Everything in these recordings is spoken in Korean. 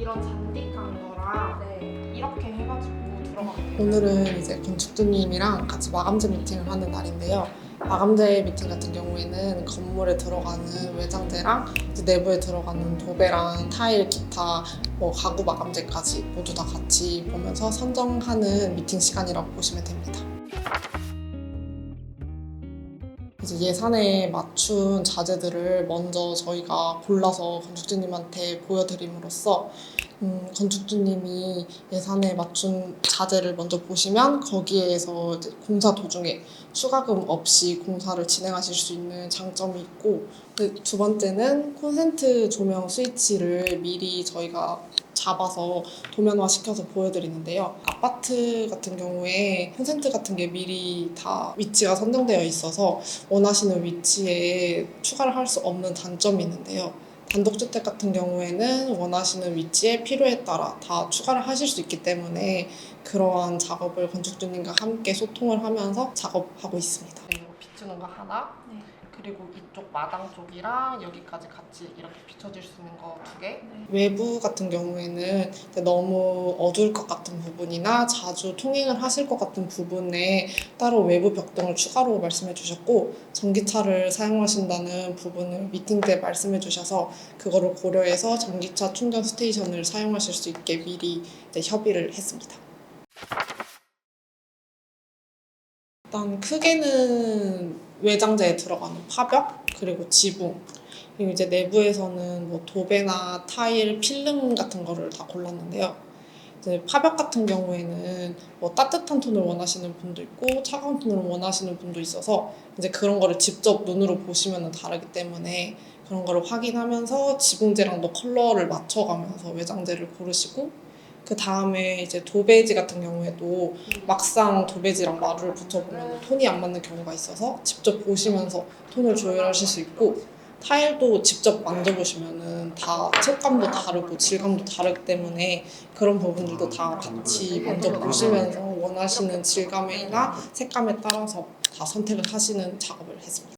이런 잔디 깐 거랑 네. 이렇게 해가지고 들어가면 돼요. 오늘은 이제 건축주님이랑 같이 마감재 미팅을 하는 날인데요. 마감재 미팅 같은 경우에는 건물에 들어가는 외장재랑 이제 내부에 들어가는 도배랑 타일, 기타, 뭐 가구 마감재까지 모두 다 같이 보면서 선정하는 미팅 시간이라고 보시면 됩니다. 이제 예산에 맞춘 자재들을 먼저 저희가 골라서 건축주님한테 보여드림으로써 음, 건축주님이 예산에 맞춘 자재를 먼저 보시면 거기에서 이제 공사 도중에 추가금 없이 공사를 진행하실 수 있는 장점이 있고 그두 번째는 콘센트 조명 스위치를 미리 저희가 잡아서 도면화 시켜서 보여드리는데요. 아파트 같은 경우에 콘센트 같은 게 미리 다 위치가 선정되어 있어서 원하시는 위치에 추가를 할 수 없는 단점이 있는데요. 단독주택 같은 경우에는 원하시는 위치에 필요에 따라 다 추가를 하실 수 있기 때문에 그러한 작업을 건축주님과 함께 소통을 하면서 작업하고 있습니다. 이거 비추는 거 하나, 네. 그리고 이쪽 마당 쪽이랑 여기까지 같이 이렇게 비춰질 수 있는 거 두 개. 네. 외부 같은 경우에는 너무 어두울 것 같은 부분이나 자주 통행을 하실 것 같은 부분에 따로 외부 벽등을 추가로 말씀해 주셨고 전기차를 사용하신다는 부분을 미팅 때 말씀해 주셔서 그거를 고려해서 전기차 충전 스테이션을 사용하실 수 있게 미리 협의를 했습니다. 일단 크게는 외장재에 들어가는 파벽 그리고 지붕 그리고 이제 내부에서는 뭐 도배나 타일, 필름 같은 거를 다 골랐는데요. 이제 파벽 같은 경우에는 뭐 따뜻한 톤을 원하시는 분도 있고 차가운 톤을 원하시는 분도 있어서 이제 그런 거를 직접 눈으로 보시면 다르기 때문에 그런 거를 확인하면서 지붕재랑도 컬러를 맞춰가면서 외장재를 고르시고 그 다음에 이제 도배지 같은 경우에도 막상 도배지랑 마루를 붙여보면 톤이 안 맞는 경우가 있어서 직접 보시면서 톤을 조율하실 수 있고 타일도 직접 만져보시면은 다 색감도 다르고 질감도 다르기 때문에 그런 부분들도 다 같이 먼저 보시면서 원하시는 질감이나 색감에 따라서 다 선택을 하시는 작업을 했습니다.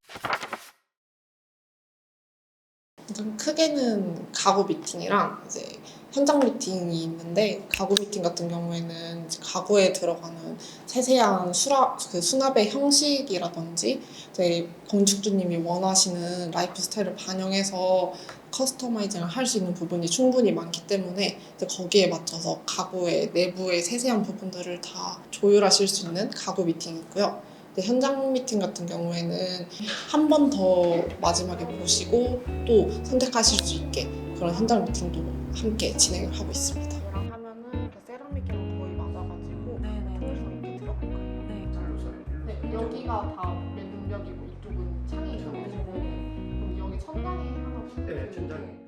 크게는 가구 미팅이랑 이제 현장 미팅이 있는데 가구 미팅 같은 경우에는 가구에 들어가는 세세한 수납, 그 수납의 형식이라든지 이제 건축주님이 원하시는 라이프 스타일을 반영해서 커스터마이징을 할 수 있는 부분이 충분히 많기 때문에 이제 거기에 맞춰서 가구의 내부의 세세한 부분들을 다 조율하실 수 있는 가구 미팅이 있고요. 이제 현장 미팅 같은 경우에는 한 번 더 마지막에 보시고 또 선택하실 수 있게 그런 현장 미팅도 함께 진행을 하고 있습니다. 이랑 하면은 그 세라믹이랑 거의 맞아가지고 네네네. 그래서 이렇게 들어갈까요? 네. 네, 여기가 다 맨 능력이고 이쪽은 창이 있어가지고 그럼 여기 천장에 하나 붙여 네, 천장에.